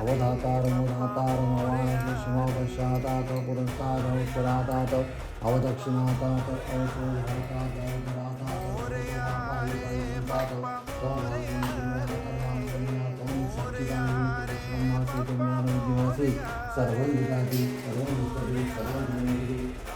श्रोतारम् अवधातारमुदातारम् अवाशिष्मा पश्चातात् पुरस्तात् उत्तरातात् अवदक्षिणातात् अवशोधातात् अवधरातात् सर्वं विदाति सर्वं विस्तरे सर्वं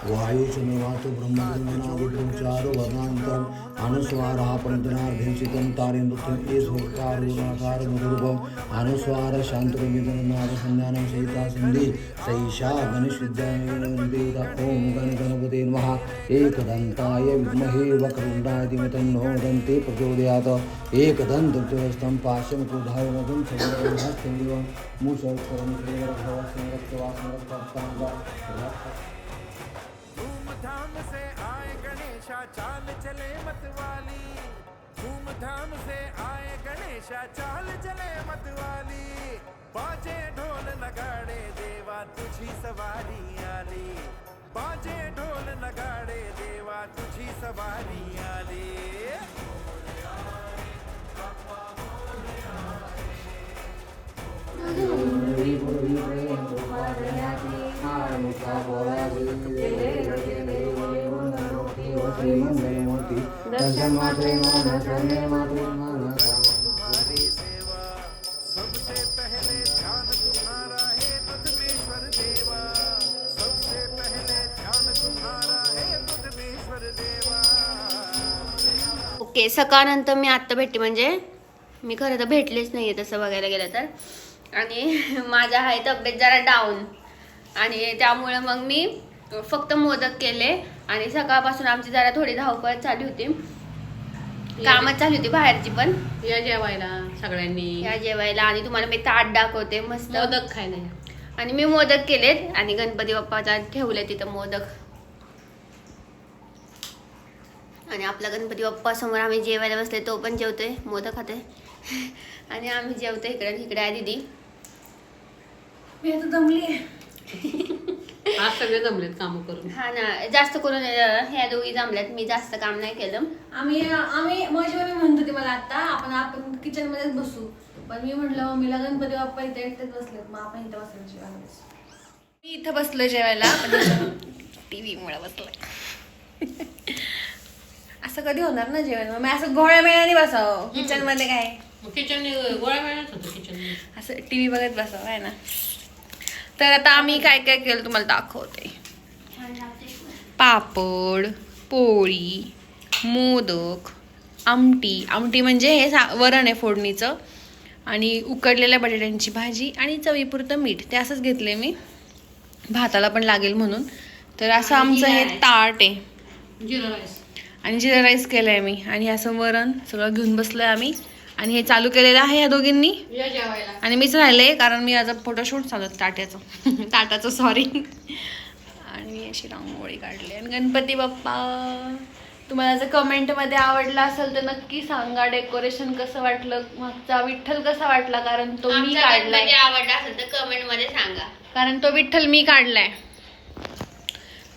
योगिनं त्वं ब्रह्मास्त्र विश्वरुद्रसुन्दरस्वामिस्तं वायुचन्द्रवातो ब्रह्मचन्द्रनादितं चारु वर्णान्तरम् अनुस्वारः पन्तनार्भिंसितं तारेन्द्रत्वम् ईश्वरकारुणाकार मधुरूपम् अनुस्वार शान्तरमिदनादसंज्ञानं सहिता सन्धि सैषा गणेशविद्यावेद ॐ गणगणपते नमः एकदन्ताय विद्महे वक्रतुण्डाय धीमहि नो दन्ते प्रचोदयात् एकदन्तचतुरस्तं पाशं क्रोधायमदं सर्वहस्तं दिवं मूषकरं धूमधाम से आए गणेशा, चाल चले मतवाली। धूमधाम से आए गणेशा, चाल चले मतवाली। बाजे ढोल नगाड़े देवा, तुझी सवारी आली। बाजे ढोल नगाड़े देवा, तुझी सवारी आली। ओके सकाळनंतर मी आत्ता भेटते. म्हणजे मी खरं तर भेटलेच नाही आहे तसं बघायला गेलं तर. आणि माझा आहे तब्येत जरा डाऊन आणि त्यामुळे मग मी फक्त मोदक केले आणि सकाळपासून आमची जरा थोडी धावपळ चालू होती. कामच चालू होती बाहेरची पण. या जेवायला सगळ्यांनी. या जेवायला आणि तुम्हाला मी ताट दाखवते मस्त. मोदक खायला. आणि मी मोदक केलेत आणि गणपती बाप्पाचा ठेवले तिथं मोदक. आणि आपला गणपती बाप्पा समोर आम्ही जेवायला बसले तो पण जेवतोय मोदक खातोय. आणि आम्ही जेवतोय इकडे इकडे आहे दीदी. मी आता जमली आज सगळे जमलेत काम करून. हा ना जास्त करून अं, ह्या दोघी जमल्यात मी जास्त काम नाही केलं. आम्ही आम्ही माझी मम्मी म्हणत होती मला आता आपण आपण किचन मध्येच बसू. पण मी म्हटलं मम्मीला गणपती बाप्पा इथे एकटेच बसलेत. मग आपण इथे बसलो जेवायला मी इथं बसलो जेवायला टीव्ही मुळे बसलोय असं कधी होणार ना जेवण? मग मी असं गोळ्या मेळ्याने बसावं. किचनमध्ये काय? किचन गोळ्या होतं किचन असं टीव्ही बघत बसावं आहे ना? तर आता आम्ही काय काय केलं तुम्हाला दाखवते. पापड पोळी मोदक आमटी. आमटी म्हणजे हे सा वरण आहे फोडणीचं. आणि उकडलेल्या बटाट्यांची भाजी आणि चवीपुरतं मीठ. ते असंच घेतले मी. भाताला पण लागेल म्हणून. तर असं आमचं हे ताट आहे. जिरा राईस. आणि जिरा राईस केलं आहे मी. आणि असं वरण सगळं घेऊन बसलो आहे आम्ही. आणि हे चालू केलेलं आहे या दोघींनी. आणि मीच राहिले कारण मी आज फोटोशूट चालू ताट्याचं. ताटाचं सॉरी आणि मी अशी रांगोळी काढली. आणि गणपती बाप्पा तुम्हाला जर कमेंटमध्ये आवडला असेल तर नक्की सांगा. डेकोरेशन कसं वाटलं? मागचा विठ्ठल कसा वाटला? कारण तो मी काढलाय गणपती आवडला असेल तर कमेंटमध्ये सांगा. कारण तो विठ्ठल मी काढलाय.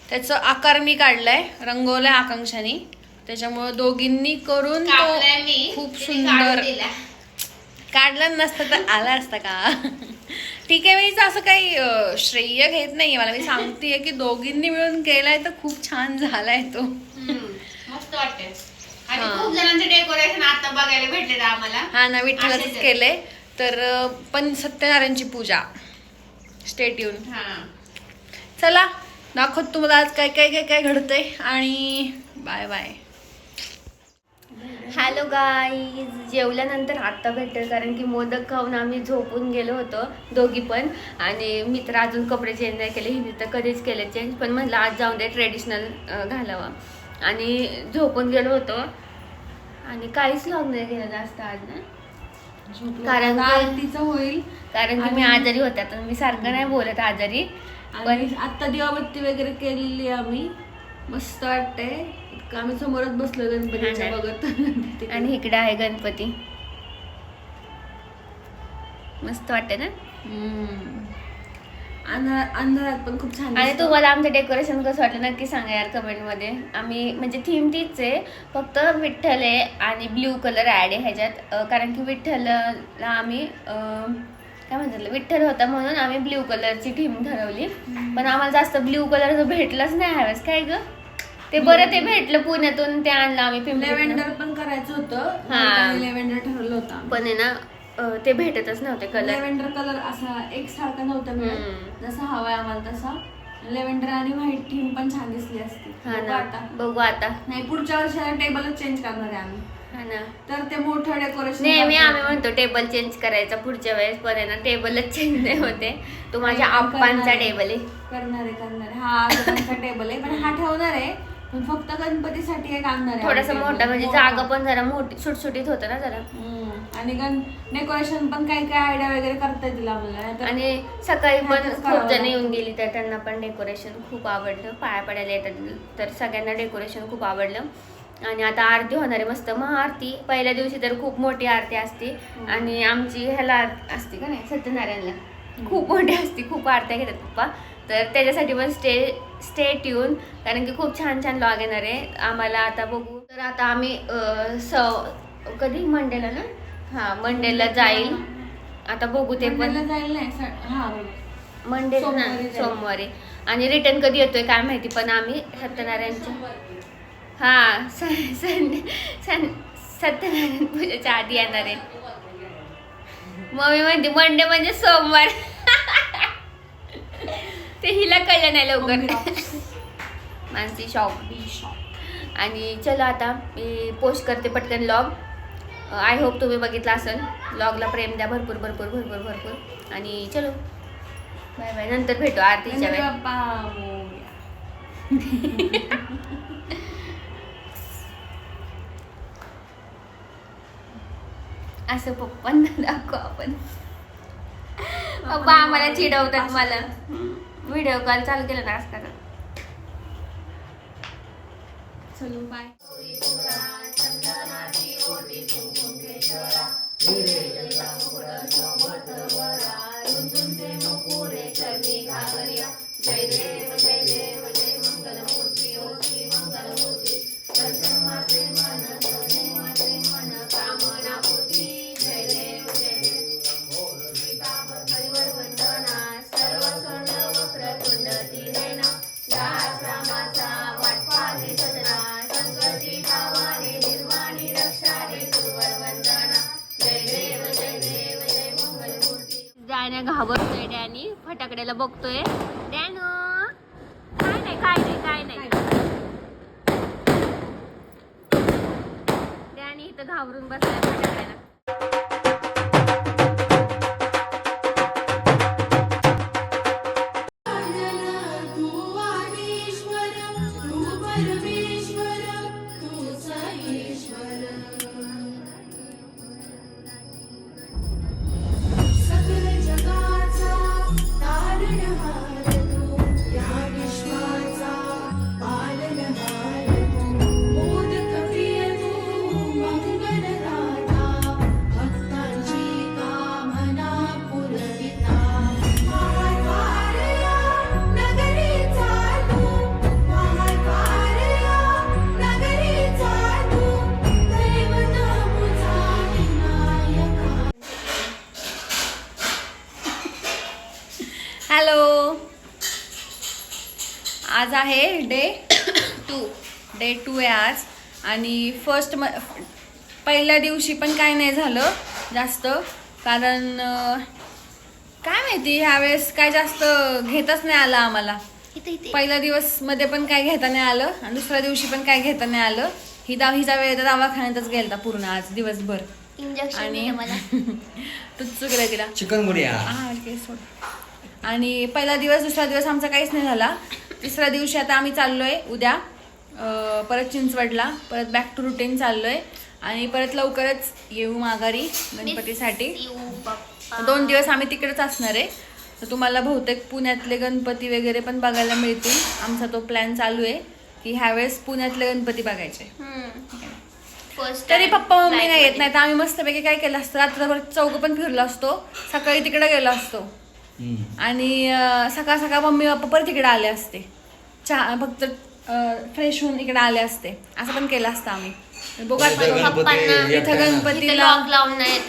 त्याचं आकार मी काढलाय. रंगवलाय आकांक्षाने. त्याच्यामुळं दोघींनी करून तो खूप सुंदर. काढलं नसतं तर आलं असतं का? ठीक आहे मी असं काही श्रेय घेत नाहीये. मला मी सांगतेय की दोघींनी मिळून केलाय तर खूप छान झालाय तो. मस्त हा. खूप जणांचे डेकोरेशन आता बघायला भेटले आम्हाला. हा ना विठ्ठलच. केलंय. तर पण सत्यनारायणची पूजा. स्टेट येऊन हा. चला दाखवत तुम्हाला आज काय काय काय काय घडतंय. आणि बाय बाय हॅलो गाईज जेवल्यानंतर आत्ता भेटेल कारण की मोदक खाऊन आम्ही झोपून गेलो होतो दोघी पण. आणि मी तर अजून कपडे चेंज नाही केले हिने तर कधीच केले चेंज पण म्हटलं आज जाऊन दे ट्रेडिशनल घालावं. आणि झोपून गेलो होतो. आणि काहीच लॉग नाही केलं जास्त आज ना? कारण आरतीचं होईल. कारण की मी आजारी होत्या तर मी सारखं नाही बोलत आजारी. पण आणि आता दिवाबत्ती वगैरे केलेली आम्ही. मस्त वाटतंय. आम्ही समोरच बसलो गणपतीच्या हा ना. बघत. आणि इकडे आहे गणपती. मस्त वाटते ना? अंधारात अंधारात पण खूप छान आणि दिसतं. तुम्हाला आमचं डेकोरेशन कसं वाटलं नक्की सांगा यार कमेंटमध्ये आम्ही म्हणजे थीम तीच आहे फक्त विठ्ठल आहे आणि ब्ल्यू कलर ॲड आहे ह्याच्यात. अं, कारण की विठ्ठलला आम्ही अं, काय म्हणतात विठ्ठल होता म्हणून आम्ही ब्ल्यू कलरची थीम ठरवली. पण आम्हाला जास्त ब्ल्यू कलर भेटलंच नाही ह्यावेळेस. काय ग? ते बरं ते भेटलं पुण्यातून ते आणलं आम्ही पिंपरी लेव्हेंडर पण करायचं होतं. लेव्हेंडर ठरवलं होतं. पण आहे ना अं, ते भेटतच नव्हते कलर लेव्हेंडर कलर असा एक सारखा नव्हता हम्म. मिळत जसा हवाय आम्हाला तसा. लेव्हेंडर आणि व्हाईट थीम पण छान दिसली असती. हा बघू ना आता. बघू आता. नाही पुढच्या वर्षाला टेबलच चेंज करणार आहे आम्ही. हा ना. तर ते मोठं डेकोरेशन नेहमी आम्ही म्हणतो टेबल चेंज करायचा पुढच्या वेळेस. पण आहे ना टेबलच चेंज नाही होते. तो माझ्या आप्पांचा. टेबल आहे. करणार आहे करणार आहे. हा आजोबांचा टेबल आहे. पण हा ठेवणार आहे. पण फक्त गणपतीसाठी एक आणणार आहे थोडासा मोठा. म्हणजे. जागा पण जरा मोठी सुटसुटीत होतं ना जरा. हम्म. आणि गण डेकोरेशन पण काही काही आयडिया वगैरे करता येतील आपल्याला नाहीतर- आणि सकाळी पण ह्यातच खूप जण. येऊन गेली तर त्यांना पण डेकोरेशन खूप आवडलं. पाया पडायला येतात तर सगळ्यांना डेकोरेशन खूप आवडलं. आणि आता आरती होणार आहे मस्त. महाआरती पहिल्या दिवशी तर खूप मोठी आरती असते. आणि आमची ह्याला असते का नाही सत्यनारायणला. खूप मोठी असते खूप आरत्या घेतात पप्पा. तर त्याच्यासाठी पण स्टे स्टे ट्यून कारण की खूप छान छान लॉग येणार आहे. आम्हाला आता बघू. तर आता आम्ही स कधी? मंडेला ना? हां मंडेला जाईल. आता बघू ते पण. जाईल नाही स- हा. मंडे ना सोमवारी आणि रिटर्न कधी येतोय काय माहिती पण आम्ही सत्यनारायणच्या हा सन- सन- सत्यनारायण पूजेच्या आधी येणार आहे. मम्मी म्हणते मंडे म्हणजे सोमवार. ते हिला कळलं नाही लवकर. मानसी शॉप आणि चलो आता मी पोस्ट करते पटकन लॉग आय होप तुम्ही बघितला असेल. लॉगला प्रेम द्या भरपूर भरपूर भरपूर भरपूर. आणि चलो. बाय बाय नंतर भेटू आरतीच्या मोरया. असं पप्पांना दाखवू आपण. पप्पा आम्हाला चिडवतात मला. व्हिडिओ कॉल चालू केला ना असताना. चलो बाय डॅने घाबरतोय डॅनी. फटाकड्याला बघतोय. डॅनो काय नाही काय नाही काय नाही. डॅनी इथं घाबरून बसलाय फटाकड्या आहे डे टू डे टू आहे आज. आणि फर्स्ट म पहिल्या दिवशी पण काय नाही झालं जास्त. कारण काय माहिती ह्यावेळेस काय जास्त घेताच नाही आलं आम्हाला. इथे इथे. पहिल्या दिवसमध्ये पण काय घेता नाही आलं आणि दुसऱ्या दिवशी पण काय घेता नाही आलं. ही दा हिचा वेळ तर दवाखान्यातच गेलता पूर्ण आज दिवसभर. इंजेक्शन आणि तू चुकलं तिला. चिकन गुडिया हा सोड. आणि पहिला दिवस दुसरा दिवस आमचा काहीच नाही झाला. तिसऱ्या दिवशी आता आम्ही चाललोय उद्या. अं, परत चिंचवडला. परत बॅक टू रुटीन चाललोय. आणि परत लवकरच येऊ माघारी गणपतीसाठी. दोन दिवस आम्ही तिकडेच असणार आहे. तर तुम्हाला बहुतेक पुण्यातले गणपती वगैरे पण बघायला मिळतील. आमचा तो प्लॅन चालू आहे की ह्यावेळेस पुण्यातले गणपती बघायचे. तरी पप्पा मम्मी नाही येत. नाही तर आम्ही मस्तपैकी काय केलं असतं? रात्रभर चौक पण फिरलो असतो. सकाळी तिकडे गेलो असतो. आणि सकाळ सकाळ मम्मी पप्पा परत इकडे आले असते. चहा फक्त फ्रेश होऊन इकडे आले असते. असं पण केलं असतं आम्ही. बघू इथं आता गणपती पप्पांना एकटा इथं ना. गणपती इथे लॉक लावून नाही येत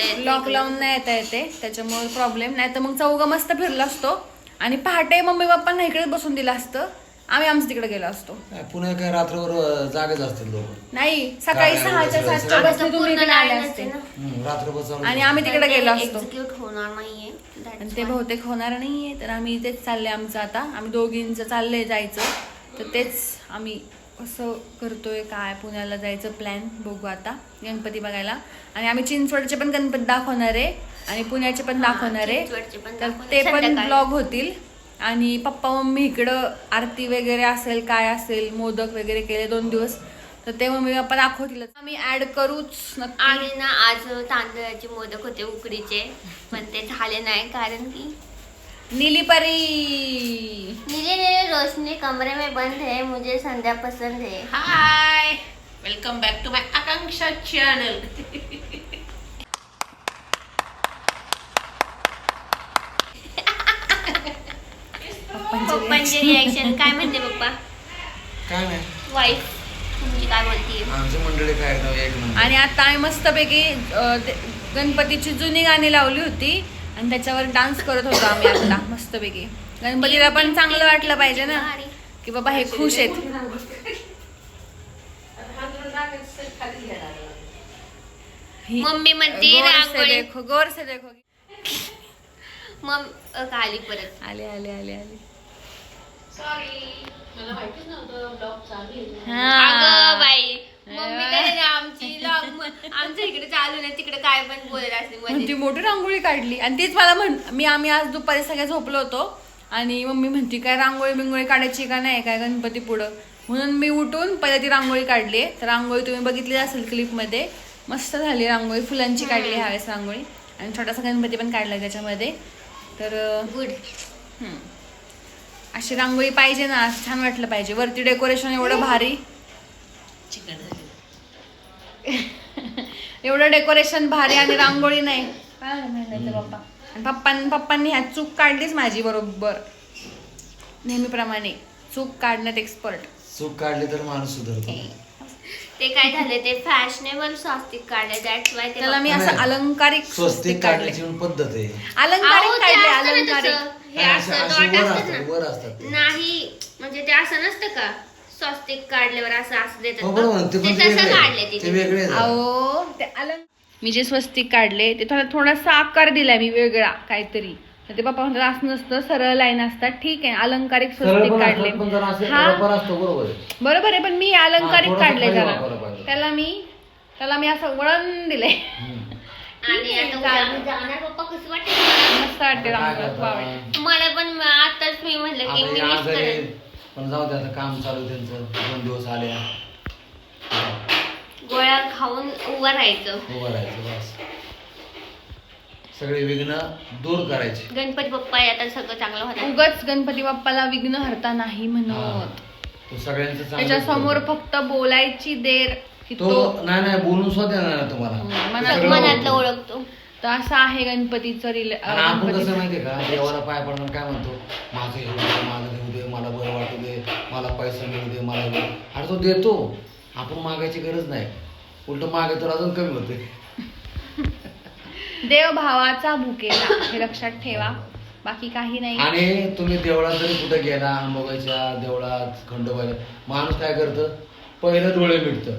नाही येता येते. त्याच्यामुळे प्रॉब्लेम नाही तर मग चौघं मस्त फिरलो असतो. आणि पहाटे मम्मी पप्पांना इकडेच बसून दिलं असतं. आम्ही आमचं तिकडे गेलो असतो. पुन्हा काय रात्रभर जागेच असतील लोक. नाही सकाळी सहाच्या सातच्या? बसने तुम्ही इकडे आले असते. रात्रभर चालू आणि आम्ही तिकडे गेलो असतो. होणार नाहीये. आणि ते. बहुतेक होणार नाहीये तर आम्ही तेच चाललंय आमचं आता. आम्ही दोघींचं चाललंय जायचं. तर तेच आम्ही कसं करतोय काय पुण्याला जायचं प्लॅन बघू आता गणपती बघायला. आणि आम्ही चिंचवडचे पण गणपती दाखवणार आहे. आणि पुण्याचे पण दाखवणार आहे. चिंचवडचे पण तर दाखवणार. ते पण संध्याकाळी. ब्लॉग होतील. आणि पप्पा मम्मी इकडं आरती वगैरे असेल काय असेल मोदक वगैरे केले दोन दिवस तर ते मम्मी पप्पा दाखवतील आम्ही ऍड करूच आणि ना आज तांदळाचे मोदक होते उकडीचे पण ते झाले नाही कारण की नीली परी. नीले नीले रोशनी कमरे में बंद है मुझे संध्या पसंद है. Hi welcome back to my Akanksha channel पप्पांचे reaction काय म्हणते पप्पा? काय नाही. वाईफ तुमची काय बोलतीये आमची मंडळी काय एकदम एक नंबर. आणि आता आम्ही मस्तपैकी अं, ते- गणपतीची जुनी गाणी लावली होती आणि त्याच्यावर डान्स करत होतो आम्ही आता मस्तपैकी. गणपतीला पण चांगलं वाटलं पाहिजे ना? की बाबा हे खुश आहेत. ही- मम्मी म्हणते गौर से रांगोळी. देखो गौर से देखो अ, का आली परत? आले आले आले आले. अगं बाई मम्मी काय रे आमची लॉग म- आमच्या इकडे चालू नाही तिकडे काय पण बोलत असते पण मध्ये. ती मोठी रांगोळी काढली. आणि तीच मला म्हण मी आम्ही आज दुपारी सगळे झोपलो होतो. आणि मम्मी म्हणती काय रांगोळी बिंगोळी काढायची का नाही? काय गणपती पुढं? म्हणून मी उठून पहिला ती रांगोळी काढली. तर रांगोळी तुम्ही बघितली असेल क्लिपमध्ये मस्त झाली रांगोळी. फुलांची काढली ह्यावेळेस रांगोळी. आणि छोटासा गणपती पण काढला त्याच्यामध्ये. तर अं, गुड हम्म. अशी रांगोळी पाहिजे ना छान वाटलं पाहिजे. वरती डेकोरेशन एवढं भारी. एवढं डेकोरेशन भारी आणि रांगोळी नाही. काय म्हणायचं पप्पा आणि पप्पां पप्पांनी ह्यात चूक काढलीच माझी बरोबर. नेहमीप्रमाणे. चूक काढण्यात एक्सपर्ट चूक काढली तर माणूस सुधारतो. ते काय झाले ते फॅशनेबल स्वस्तिक काढले दॅट्स वाय ते त्याला मी असं. अलंकारिक स्वस्तिक काढले काढण्याची पण पद्धत आहे अलंकारिक काढले अलंकारिक. हे नाही, असे- असं असे dot वर असतात असतात, ना. वर असतात ते. नाही म्हणजे ते असं नसतं का स्वस्तिक काढल्यावर असं असं देतात हो बघ. बरोबर ते ते पण तसं काढले आहे. ते तिथे वेगळे. अहो ते अलंक मी जे स्वस्तिक काढले ते थोडा थोडासा आकार दिलाय मी वेगळा काहीतरी तर ते पप्पा म्हणतात असं नसतं सरळ लाईन असतात. ठीक आहे अलंकारिक सरळ स्वस्तिक पण काढले. असतात, पण जरा असे हा. रबर असतो बरोबर आहे. बरोबर आहे पण मी अलंकारिक थोडंसं काढले खाली जरा. पाहिजे. त्याला मी त्याला मी असं वळण दिले आणि आता उद्या आम्ही जाणार पप्पा कसं वाटतं मस्त वाटते आता काय रांगोळी, खूप करता? आवडते. मला पण आताच मी म्हणलं की मी मिस आजारी करेन. आहेत, पण जाऊ दे आता काम चालू आहे त्यांचं. दोन दिवस आले. गोळ्या खाऊन उभं राहायचं. उभं राहायचं बस. सगळे विघ्न दूर करायचे. गणपती बाप्पा आता सगळं चांगलं होणार उगाच गणपती बाप्पाला विघ्न हरता नाही हा. म्हणत. तो सगळ्यांचं चांगलं त्याच्यासमोर करतो. फक्त बोलायची देर की तो तो नाही नाही बोलून सुद्धा नाही तुम्हाला. हम्म, तो मनात- सगळं मनातलं ओळखतो. ओळखतो. तर असं आहे गणपतीचं रिले आणि आपण कसं गणपतीचं माहितीये का? देवाला पाय पडणार काय म्हणतो? माझं हे दे माझं हे होऊ दे मला बरं वाटू दे मला पैसा मिळू दे मला हे अरे तो देतो. आपण मागायची गरज नाही. उलट मागे तर अजून कमी होते देव भावाचा भुकेला. हे लक्षात ठेवा. बाकी काही नाही. आणि तुम्ही देवळात जरी कुठे गेला अंबोगाच्या देवळात खंडोबाच्या माणूस काय करतं? पहिलं डोळे मिटतं.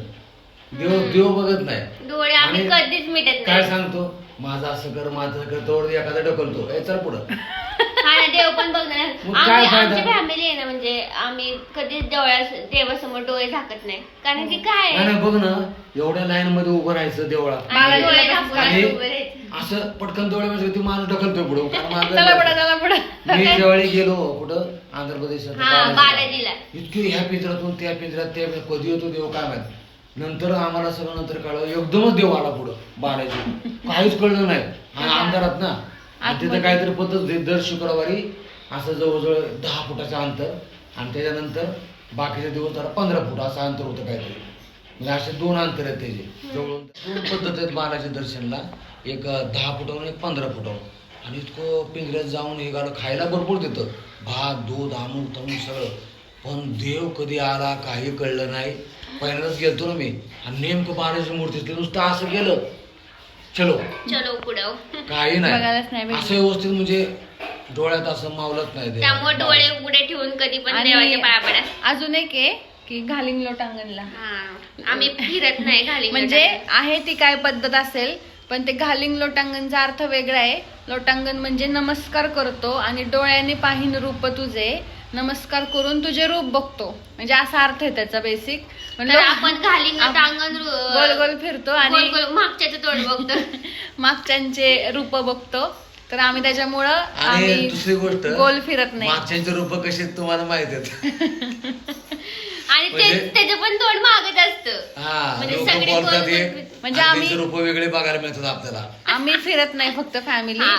देव देव बघत नाही. डोळे आम्ही आणि कधीच मिटत काय नाही सांगतो? माझं असं कर माझं असं कर तोड एखादा ढकलतो. ए चल पुढं. हा ना देव पण. मग काय आम्ही फायदा? आमची फॅमिली आहे ना म्हणजे आम्ही कधीच देवळा देवासमोर डोळे झाकत नाही. कारण की काय नाही आहे? नाही, बघ ना एवढ्या लाईन मध्ये उभं राहायचं देवळात. आम्ही डोळे आणि- झाकून आणि उभे राहायचं. असं पटकन डोळे म्हणजे ती माणूस ढकलतोय पुढं. कारण चला माझं पुढे चला पुढे. मी ज्यावेळी गेलो कुठं? आंध्र हा, बालाजीला. इतकी ह्या पिंजऱ्यातून त्या पिंजऱ्यात ते कधी येतो देव काय माहीत. नंतर आम्हाला सगळं नंतर कळलं. एकदमच देव आला पुढं बालाजी. काहीच कळलं नाही. आणि अंधारात ना. आणि तिथं काहीतरी पद्धत. दर शुक्रवारी असं जवळजवळ दहा फुटाचं अंतर आणि त्याच्यानंतर बाकीचे दिवस जरा पंधरा फूट असं अंतर होतं काहीतरी. म्हणजे असे दोन अंतर आहेत त्याचे. जवळून दोन पद्धत आहेत बालाच्या दर्शनला. एक दहा फुटावून एक पंधरा फुटावून. आणि इतकं पिंजऱ्यात जाऊन हे गाणं खायला भरपूर देतं. भात दूध अमुक तमुक सगळं. पण देव कधी आला काही कळलं नाही. पहिल्यांदाच गेलतो ना मी. आणि नेमकं बालाची मूर्ती. नुसतं असं गेलं. चलो. चलो पुढं काही बघायलाच नाही. असं व्यवस्थित म्हणजे डोळ्यात असं मावलत नाही ते. डोळे उघडे ठेवून कधी पण आणि देवाच्या पाया पडा अजून एक आहे की घालिंग लोटांगणला. हा. आम्ही फिरत नाही घाली म्हणजे आहे ती काय पद्धत असेल पण ते घालिंग लोटांगणचा अर्थ वेगळा आहे. लोटांगण म्हणजे नमस्कार करतो आणि डोळ्याने पाहिन रूप तुझे. नमस्कार करून तुझे रूप बघतो. म्हणजे असा अर्थ आहे त्याचा बेसिक तर आपण घाली आप- टांगण गोल गोल फिरतो आणि मागच्याचं तोंड बघतो. मागच्यांचे रूप बघतो. तर आम्ही त्याच्यामुळं आम्ही दुसरी गोष्ट गोल फिरत नाही. मागच्यांचे रूप कसे तुम्हाला माहीत आहेत? आणि ते म्हणजे- त्याचं पण तोंड मागत असतं. हा म्हणजे लोक सगळे बोलतात म्हणजे आम्ही- रूप वेगळे बघायला मिळतात आपल्याला. आम्ही फिरत नाही फक्त फॅमिली हा.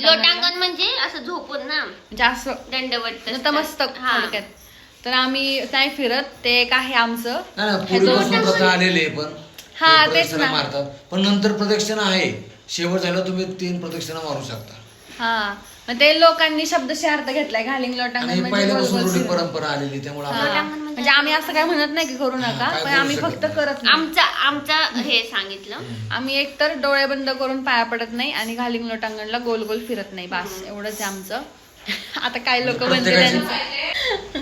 लोटांगण म्हणजे असं झोपून ना. म्हणजे असं दंडवत नतमस्तक थोडक्यात. तर आम्ही नाही फिरत ते एक आहे आमचं. नाही नाही, हे दोन- पूर्वीपासून प्रथा आलेली आहे पण. हा, ते तेच प्रदक्षिणा ना. मारतात. पण नंतर प्रदक्षिणा आहे. शेवट झालं तुम्ही तीन प्रदक्षिणा मारू शकता. हा. मग ते लोकांनी शब्दशः अर्थ घेतलाय घालिंग लोटांगण आणि म्हणजे पहिल्यापासून रूढी. परंपरा आलेली त्यामुळे हा. आपण म्हणजे आम्ही असं काय म्हणत नाही की करू नका काय पण बोलू आम्ही शकत फक्त नाही. करत नाही. आमचा आमचा हे सांगितलं. आम्ही एकतर डोळे बंद करून पाया पडत नाही आणि घालिंग लोटांगणला गोल गोल फिरत नाही बस एवढंच आहे आमचं. आता काय लोक बनते प्रत्येकाची- त्यांचं.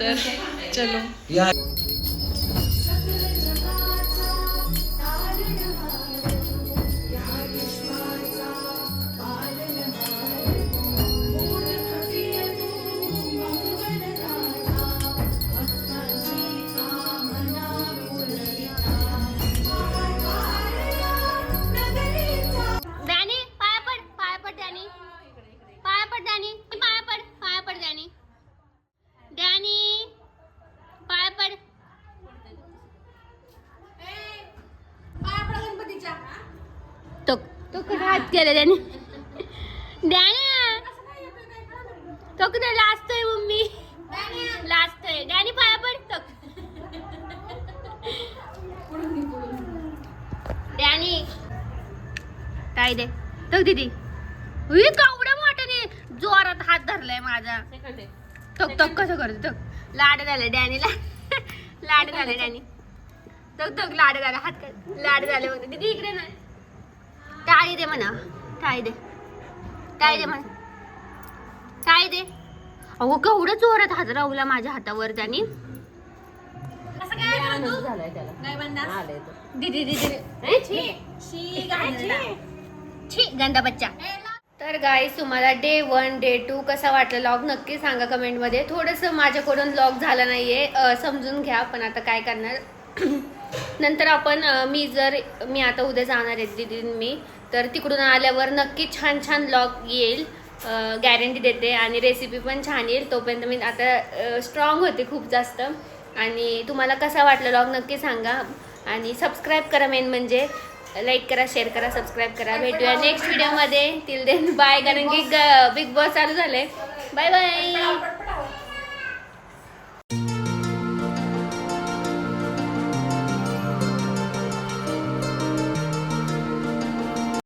तर चलो. या केला त्याने. डॅनी तो कुठे लाजतोय मम्मी? लाजतोय. डॅनी पाया पडतो. डॅनी. काय दे. तो दीदी. उई कावड्या मोठ्याने जोरात हात धरलाय माझा. तक तक कसं करतो? तक लाड झाले डॅनीला. लाड झालं डॅनी. तक तक लाड झाला. हात लाड झाले होते दीदी इकडे ना. टाळी दे म्हणा. टाळी दे. टाळी दे म्हणा. टाळी दे. अहो केवढं जोरात हात राहुला माझ्या हातावर त्याने. दीदी दीदी छी. गंदा बच्चा. तर गाईस तुम्हाला डे वन डे टू कसा वाटला लॉग नक्की सांगा कमेंटमध्ये थोडंसं माझ्याकडून लॉग झाला नाहीये. समजून घ्या पण आता काय करणार? नंतर आपण मी जर मी आता उद्या जाणार आहे दिदी मी. तर तिकडून आल्यावर नक्की छान छान लॉग येईल. गॅरंटी देते आणि रेसिपी पण छान येईल. तोपर्यंत मी आता स्ट्रॉंग होते खूप जास्त. आणि तुम्हाला कसा वाटला लॉग नक्की सांगा. आणि सबस्क्राईब करा मेन म्हणजे. लाईक करा शेअर करा सबस्क्राईब करा. भेटूया नेक्स्ट व्हिडिओमध्ये टिल देन बाय कारण की बिग बॉस चालू झालंय. Bye bye